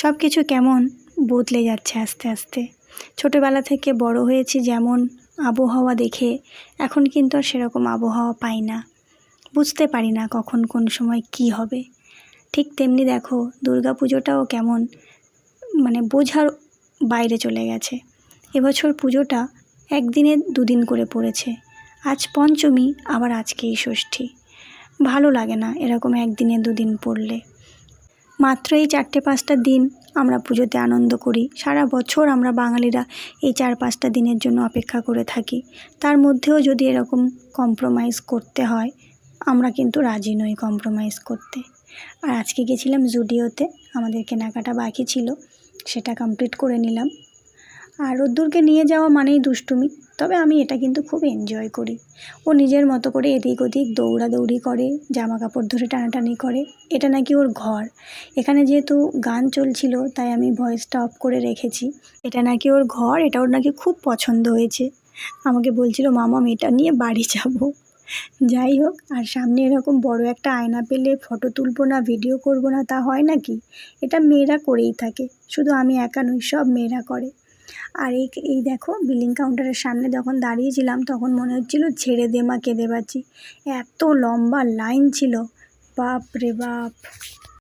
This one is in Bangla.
সব কিছু কেমন বদলে যাচ্ছে আস্তে আস্তে। ছোটোবেলা থেকে বড় হয়েছি যেমন আবহাওয়া দেখে, এখন কিন্তু আর সেরকম আবহাওয়া পাই না। বুঝতে পারি না কখন কোন সময় কী হবে। ঠিক তেমনি দেখো দুর্গা পুজোটাও কেমন মানে বোঝার বাইরে চলে গেছে। এবছর পুজোটা একদিনে দুদিন করে পড়েছে। আজ পঞ্চমী, আবার আজকেই ষষ্ঠী। ভালো লাগে না এরকম একদিনে দুদিন পড়লে। মাত্র এই চারটে পাঁচটা দিন আমরা পুজোতে আনন্দ করি। সারা বছর আমরা বাঙালিরা এই চার পাঁচটা দিনের জন্য অপেক্ষা করে থাকি। তার মধ্যেও যদি এরকম কম্প্রোমাইজ করতে হয়, আমরা কিন্তু রাজি নই কম্প্রোমাইজ করতে। আর আজকে গেছিলাম জুডিওতে, আমাদের কেনাকাটা বাকি ছিল, সেটা কমপ্লিট করে নিলাম। আর রোদ্দুরকে নিয়ে যাওয়া মানেই দুষ্টুমি, তবে আমি এটা কিন্তু খুব এনজয় করি। ও নিজের মতো করে এদিক ওদিক দৌড়াদৌড়ি করে জামা কাপড় ধরে টানাটানি করে, এটা নাকি ওর ঘর। এখানে যেহেতু গান চলছিল, তাই আমি ভয়েসটা অফ করে রেখেছি। এটা নাকি ওর ঘর, এটা ওর নাকি খুব পছন্দ হয়েছে। আমাকে বলছিল মামাম এটা নিয়ে বাড়ি যাব। যাই হোক, আর সামনে এরকম বড় একটা আয়না পেলে ফটো তুলবো না ভিডিও করব না, তা হয় নাকি? এটা মেয়েরা করেই থাকে। শুধু আমি একা নই, সব মেয়েরা করে। আর এই এই দেখো বিলিং কাউন্টারের সামনে যখন দাঁড়িয়েছিলাম, তখন মনে হচ্ছিল ছেড়ে দে মা কেঁদে বাঁচি। এত লম্বা লাইন ছিল। বাপ রে বাপ।